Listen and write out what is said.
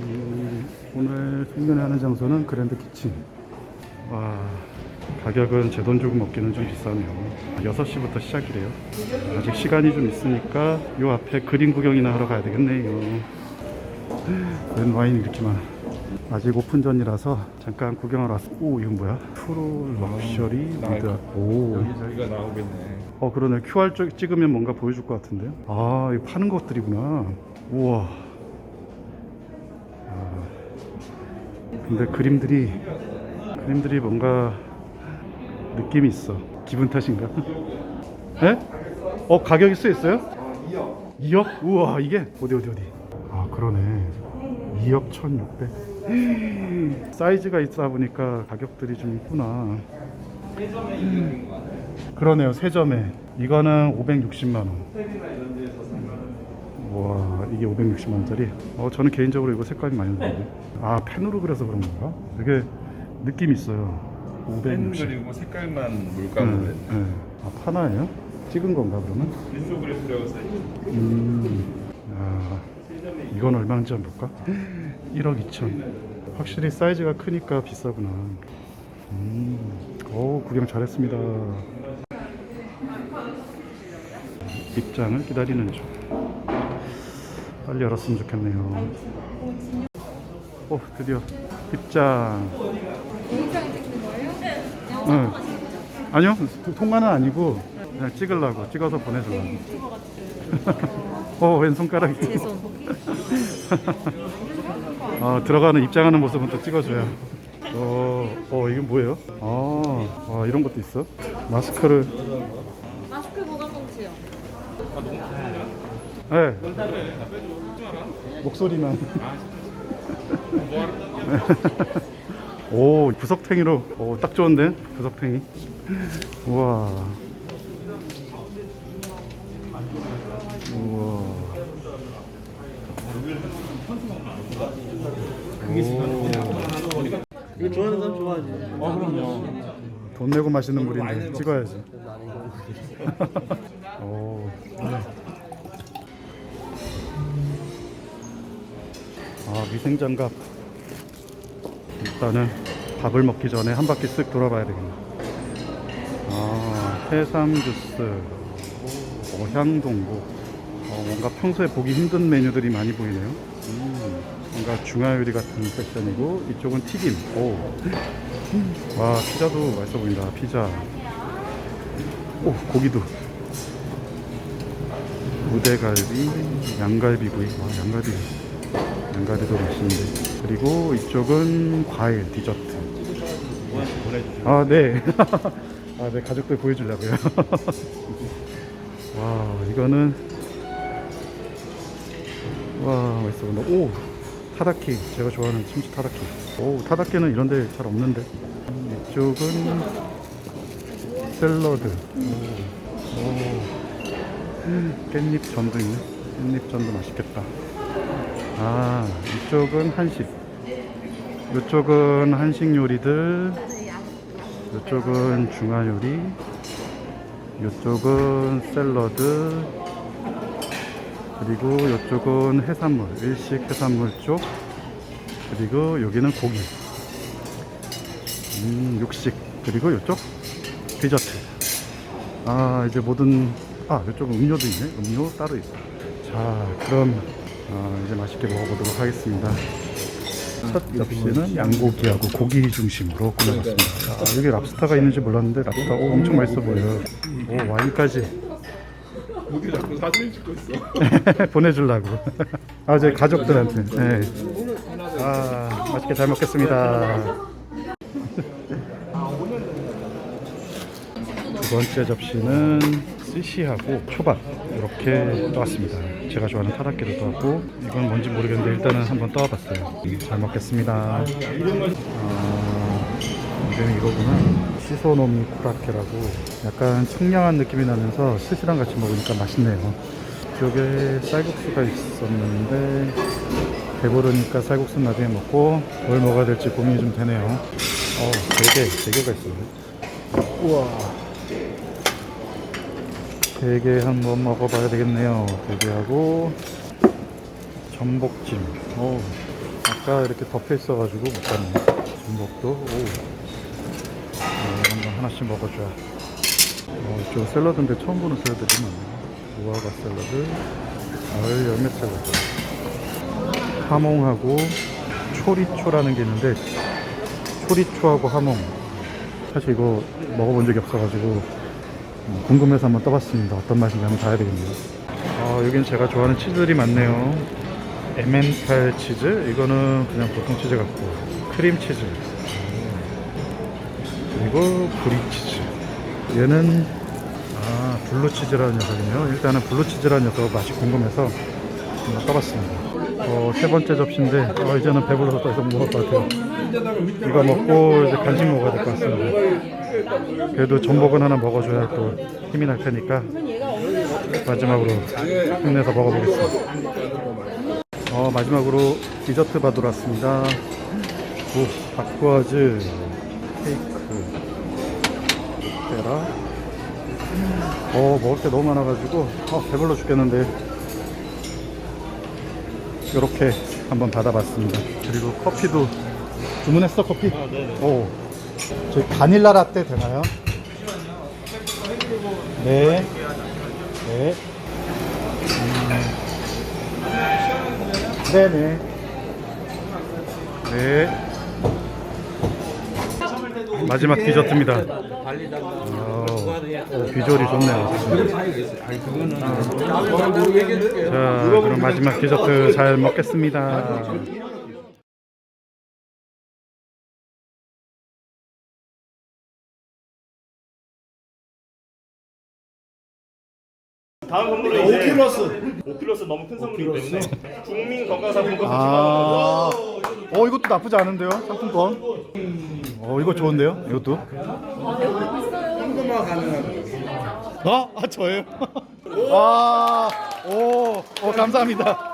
음, 오늘 생면하는 장소는 그랜드 키친. 와, 가격은 제 돈 주고 먹기는 좀 비싸네요. 6시부터 시작이래요. 아직 시간이 좀 있으니까 요 앞에 그림 구경이나 하러 가야 되겠네요. 웬 와인이 이렇게 많아. 아직 오픈 전이라서 잠깐 구경하러 왔어. 오, 이건 뭐야? 프로 럭셔리 미드. 오. 여기 저기가 나오겠네. 어 그러네 QR 쪽 찍으면 뭔가 보여줄 것 같은데요 아 이거 파는 것들이구나 우와 근데 그림들이 그림들이 뭔가 느낌이 있어 기분 탓인가 에? 어 가격이 써 있어요? 2억 2억? 우와 이게 어디 어디 어디 아 그러네 2억 1600 사이즈가 있다 보니까 가격들이 좀 있구나 그러네요 세점에 이거는 560만 원. 와 이게 560만 원짜리. 어 저는 개인적으로 이거 색깔이 많이 나는데. 아 펜으로 그려서 그런 건가? 되게 느낌 있어요. 펜 560. 그리고 색깔만 네, 물감으로 네. 아 파나예요? 찍은 건가 그러면? 인소그래프라고 써있죠. 음. 아 이건 얼마인지 한번 볼까? 1억 2천. 확실히 사이즈가 크니까 비싸구나. 음. 오 구경 잘했습니다. 입장을 기다리는 중. 빨리 열었으면 좋겠네요. 오 드디어 입장. 개인사진 찍는 거예요? 응. 아니요 통화는 아니고 그냥 찍으려고 찍어서 보내주려고. 어 왼 손가락이. 제 손. 어, 들어가는 입장하는 모습은 또 찍어줘야. 어, 어 이게 뭐예요? 아, 와 이런 것도 있어? 마스크를. 마스크 보관 봉투요. 네. 목소리만. 오 구석탱이로. 오, 딱 좋은데 구석탱이. 우와. 우와. 이거 좋아하는 사람 좋아하지. 아 그럼요. 돈 내고 마시는 물인데 찍어야지. 오. 아 위생장갑. 일단은 밥을 먹기 전에 한 바퀴 쓱 돌아봐야 되겠네. 아 해삼 주스, 어향동고. 어, 뭔가 평소에 보기 힘든 메뉴들이 많이 보이네요. 음, 뭔가 중화요리 같은 섹션이고 이쪽은 튀김. 오. 와 피자도 맛있어 보인다 피자 오 고기도 우대갈비 양갈비구이 와 양갈비 양갈비도 맛있는데. 그리고 이쪽은 과일 디저트. 보내주세요. 아네. 아, 네 가족들 보여주려고요. 와 이거는 와 맛있어. 보인다 오 타다키. 제가 좋아하는 참치 타다키. 오 타다키는 이런 데 잘 없는데. 음, 이쪽은 샐러드. 오, 오. 음, 깻잎 전도 있네. 깻잎 전도 맛있겠다 아 이쪽은 한식. 이쪽은 한식 요리들. 이쪽은 중화 요리. 이쪽은 샐러드. 그리고 이쪽은 해산물 일식 해산물 쪽. 그리고 여기는 고기. 음 육식. 그리고 이쪽 디저트. 아 이제 모든 아 이쪽은 음료도 있네. 음료 따로 있어 자 그럼 아, 이제 맛있게 먹어보도록 하겠습니다 첫 접시는 양고기하고 고기 중심으로 꾸며봤습니다 아, 여기 랍스타가 있는지 몰랐는데 랍스타 오, 엄청 맛있어 보여요 오 와인까지 어디 자꾸 사진 찍고 있어. 보내주려고. 아, 제 가족들한테. 네. 아, 맛있게 잘 먹겠습니다. 두 번째 접시는 스시하고 초밥 이렇게 떠왔습니다. 제가 좋아하는 타다키도 떠왔고 이건 뭔지 모르겠는데 일단은 한번 떠와봤어요. 잘 먹겠습니다. 아, 이름이 이거구나. 시소노미 코라케라고 약간 청량한 느낌이 나면서 스시랑 같이 먹으니까 맛있네요. 이쪽에 쌀국수가 있었는데 배부르니까 쌀국수 나중에 먹고 뭘 먹어야 될지 고민이 좀 되네요. 어, 되게 되게가 있어요. 우와. 대게 한번 먹어봐야 되겠네요. 대게하고 전복찜. 오, 아까 이렇게 덮여 있어가지고 못 봤네. 전복도 오. 어, 한번 하나씩 먹어줘. 어, 이쪽 샐러드인데 처음 보는 샐러드들이 많네. 무화과 샐러드, 가을 열매 샐러드. 하몽하고 초리초라는 게 있는데 초리초하고 하몽. 사실 이거 먹어본 적이 없어가지고 음, 궁금해서 한번 떠봤습니다. 어떤 맛인지 한번 봐야 되겠네요. 어, 여긴 제가 좋아하는 치즈들이 많네요. 에멘탈 치즈, 이거는 그냥 보통 치즈 같고 크림 치즈, 그리고 브리 치즈. 얘는 아 블루 치즈라는 녀석이네요. 일단은 블루 치즈라는 녀석 맛이 궁금해서 한번 떠봤습니다. 어, 세 번째 접시인데 어, 이제는 배불러서 더 이상 못 먹을 것 같아요. 이거 먹고 이제 간식 먹어야 될 것 같습니다. 그래도 전복은 하나 먹어줘야 또 힘이 날 테니까 마지막으로 힘내서 먹어보겠습니다. 어, 마지막으로 디저트 받으러 왔습니다. 오, 바쿠아즈 케이크 테라. 어, 먹을 게 너무 많아가지고 어, 배불러 죽겠는데 이렇게 한번 받아봤습니다. 그리고 커피도 주문했어 커피? 아, 네. 오, 저희 바닐라 라떼 되나요? 네. 네. 음. 네네. 네. 마지막 디저트입니다. 어, 어, 비주얼이 좋네요. 자, 그럼 마지막 디저트 잘 먹겠습니다. 다음 선물은 이제 오킬러스. 오킬러스 너무 큰 선물이기 때문에 국민 건강상품권 아, 어 이것도 나쁘지 않은데요 상품권. 어 이거 좋은데요 이것도. 어? 아 저예요? 아, 오, 어 감사합니다.